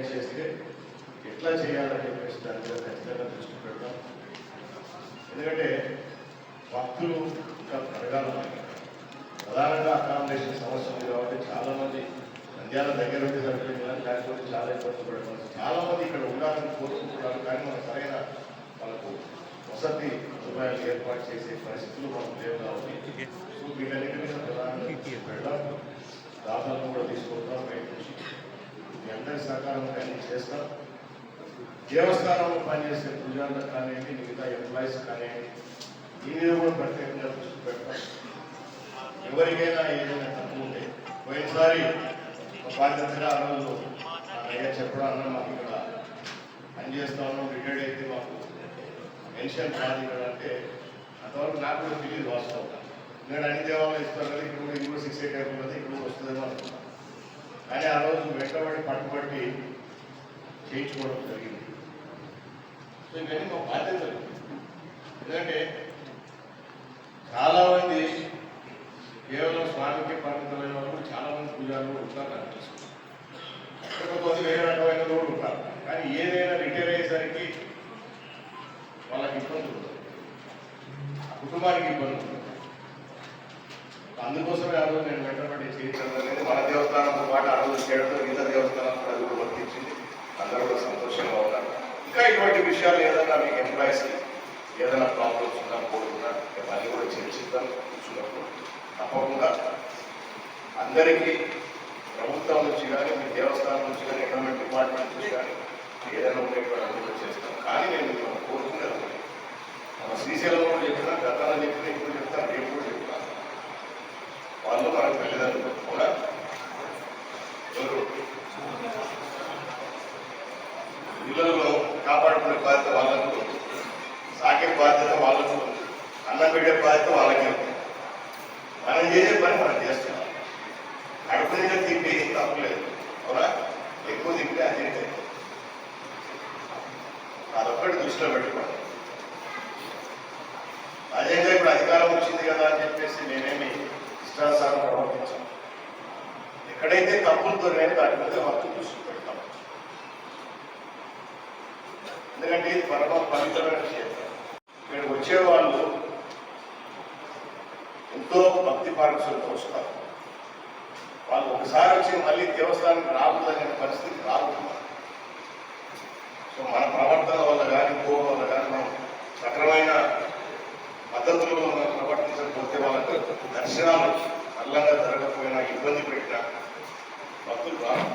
Design చేస్తే ఎట్లా చేయాలని చెప్పేసి దాని మీద ఖచ్చితంగా దృష్టి పెడతాం. ఎందుకంటే భక్తులు ఇంకా పెరగాలి. ప్రధానంగా అకామిడేషన్ సమస్య ఉంది కాబట్టి చాలా మంది నంద్యాల దగ్గర ఉండి సరిపోయింది కానీ లేకపోతే చాలా ఇబ్బంది పడతారు చాలా మంది ఇక్కడ ఉండాలని కోరుకుంటున్నారు కానీ మనకు సరైన వాళ్ళకు వసతి సదుపాయాలు ఏర్పాటు చేసే పరిస్థితులు మనకు లేవు కాబట్టి సో వీటన్నిటి మీద ప్రధానంగా సకాలంలో అందరి అన్ని చేస్తాం. దేవస్థానంలో పనిచేసే పూజారులకు కానివ్వండి మిగతా ఎంప్లాయీస్ కానివ్వండి ఈ మీద కూడా ప్రత్యేకంగా దృష్టి పెడతాం. ఎవరికైనా ఏదైనా తప్పు ఉంటే పోయినసారి ఒక బాధ్యతగా ఆ అయ్యా చెప్పడం అన్న మాకు ఇక్కడ పని ఉన్నాం రిటైర్డ్ అయితే మాకు పెన్షన్ రాదు ఇక్కడ అంటే అంతవరకు నాకు కూడా తెలియదు వాస్తవం నేను అన్ని దేవాలయం ఇస్తాను కదా ఇక్కడ కూడా ఇంకో సిక్స్ ఎయిట్ అయిపోతుంది ఇక్కడ కూడా వస్తుందేమో అనుకుంటున్నాను కానీ ఆ రోజు వెంటబడి పట్టుబట్టి చేయించుకోవడం జరిగింది. సో ఇవన్నీ మా బాధ్యతలు ఎందుకంటే చాలామంది కేవలం స్వామికి పరిమితమైన వాళ్ళు చాలామంది చాలా మంది పూజారులు ఉంటారు నాకు తెలుసు. కొంతమంది వేరే రకమైన కూడా ఉంటారు. కానీ ఏదైనా రిటైర్ అయ్యేసరికి వాళ్ళకి ఇబ్బంది ఉంటుంది కుటుంబానికి ఇబ్బంది ఉంటుంది అందుకోసమే ఆ రోజు నేను వెంటబడి చేయించడం అనేది మన దేవస్థానంతో పాటు ఆ రోజు చేయడంతో మిగతా దేవస్థానం కూడా అది కూడా వర్తించింది. అందరూ కూడా సంతోషంగా ఉన్నారు. ఇంకా ఇటువంటి విషయాలు ఏదైనా మీకు ఎంప్లాయీస్కి ఏదైనా ప్రాబ్లమ్స్ ఉన్నా కోరుకున్నా అన్నీ కూడా చర్చిద్దాం కూర్చున్నప్పుడు తప్పకుండా అందరికీ ప్రభుత్వం నుంచి కానీ మీ దేవస్థానం నుంచి కానీ ఎకనామిక్ డిపార్ట్మెంట్ నుంచి కానీ ఏదైనా ఉంటే కూడా చేస్తాం. కానీ నేను మిమ్మల్ని కోరుకునేది మన శ్రీశైలం కూడా గతంలో చెప్పినా ఇప్పుడు చెప్తాను రేపు కూడా చెప్తాను. వాళ్ళు మన తల్లిదండ్రులు కూడా ఎవరు? పిల్లలను కాపాడుకునే బాధ్యత వాళ్ళకు సాకే బాధ్యత వాళ్ళకు అన్నం పెట్టే బాధ్యత వాళ్ళకే మనం చేసే పని మనం చేస్తున్నాం? కడుపు తింటే ఏం తప్పలేదు అవునా? ఎక్కువ తింటే అది తింటే అదొక్కటి దృష్టిలో పెట్టుకోండి. అదేంగా ఇప్పుడు అధికారం వచ్చింది కదా అని చెప్పేసి నేనేమి ఇష్టానుసారం ప్రవర్తించాం ఎక్కడైతే తప్పులు దొరికాయో దాని మీద మొత్తం దృష్టి పెడతాం. ఎందుకంటే ఇది పరమ పవిత్రమైన క్షేత్రం. ఇక్కడికి వచ్చేవాళ్ళు ఎంతో భక్తి పారక్షలతో వస్తారు. వాళ్ళు ఒకసారి వచ్చి మళ్ళీ దేవస్థానానికి రాకూడదనే పరిస్థితి రాకుండా సో మన ప్రవర్తన వల్ల కానీ పోవడం వల్ల కానీ మనం సక్రమైన పద్ధతుల్లో మనం ప్రవర్తించకపోతే వాళ్ళకు దర్శనాలు అల్లంగా జరగకపోయినా ఇబ్బంది పెట్టినా భక్తులు రాదు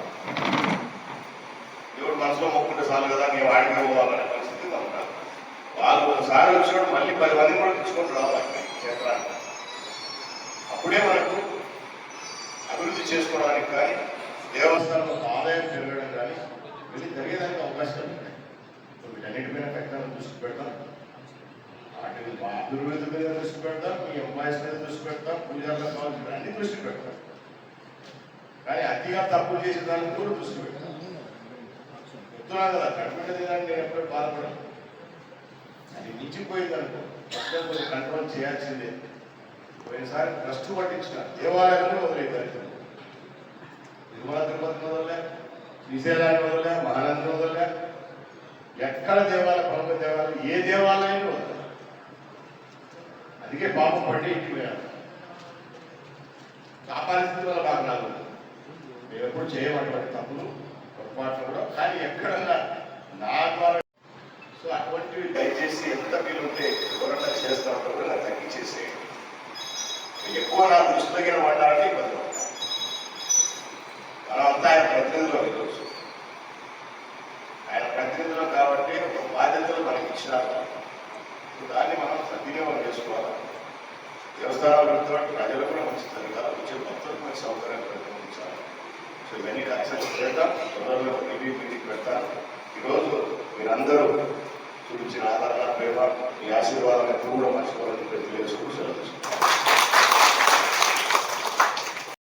ఎవరు మనసులో మొక్కుంటే చాలు కదా నేను వాడికి పోవాలనే పరిస్థితి మనకు వాళ్ళు ఒకసారి వచ్చినప్పుడు మళ్ళీ పది మంది కూడా తెచ్చుకొని రావాలి క్షేత్రాన్ని అప్పుడే మనకు అభివృద్ధి చేసుకోవడానికి కానీ దేవస్థానంలో ఆదాయం పెరగడం కానీ వెళ్ళి జరిగేదానికి అవకాశాలు ఉన్నాయి వీటన్నిటిపైన ఖచ్చితంగా దృష్టి పెడతాం. వాటి మా అభివృద్ధి మీద దృష్టి పెడతాం మీ ఎంప్లాయీస్ మీద దృష్టి పెడతాం పూజారులకు కావాల్సిన అన్ని దృష్టి పెడతాం. కానీ అతిగా తప్పులు చేసే దానికి కూడా దృష్టి పెడతాం. చెప్తున్నా కదా కట్టుబడి తినడానికి నేను ఎప్పుడు బాధపడను. అది మించిపోయింది అనుకో కొంచెం కంట్రోల్ చేయాల్సిందే. పోయినసారి ట్రస్ట్ పట్టించిన దేవాలయంలో వదిలేదు తిరుమల తిరుపతి వదలలే శ్రీశైలాన్ని వదలలే మహానందని వదలలే. ఎక్కడ దేవాలయం ప్రముఖ దేవాలయం ఏ దేవాలయం అందుకే పాపం పట్టి ఎక్కిపోయారు పోయాను ఆ పరిస్థితి వల్ల నాకు రాదు. మేము ఎప్పుడు చేయమటువంటి తప్పులు పొరపాట్లు కూడా. కానీ ఎక్కడన్నా నా ద్వారా సో అటువంటివి దయచేసి ఎంత వీలుంటే ఎవరన్నా చేస్తా ఉంటారో కూడా నాకు తగ్గించేసేయండి. ఎక్కువ నా దృష్టి దగ్గర పడ్డారంటే ఇబ్బంది మనం అంతా ఆయన ప్రతినిధులు ఈరోజు ఆయన ప్రతినిధులు కాబట్టి ఒక బాధ్యతలు మనకి ఇచ్చినారు. దాన్ని మనం సద్వినియోగం చేసుకోవాలి. దేవస్థానాలు పెడుతున్నట్టు ప్రజలకు కూడా మంచి జరగాలి వచ్చే భక్తులకు మంచి సౌకర్యం ప్రతినిధించాలి సో ఇవన్నీ కన్సల్ట్ చేద్దాం తొందరలో రివ్యూ మీటింగ్ పెడతాను ఈరోజు మీరందరూ చూపించిన ఆదరణ ప్రేమ మీ ఆశీర్వాదాన్ని ఎప్పుడు కూడా మర్చిపోవాలని తెలియజేసుకుంటూ సెలవు తీసుకుంటాం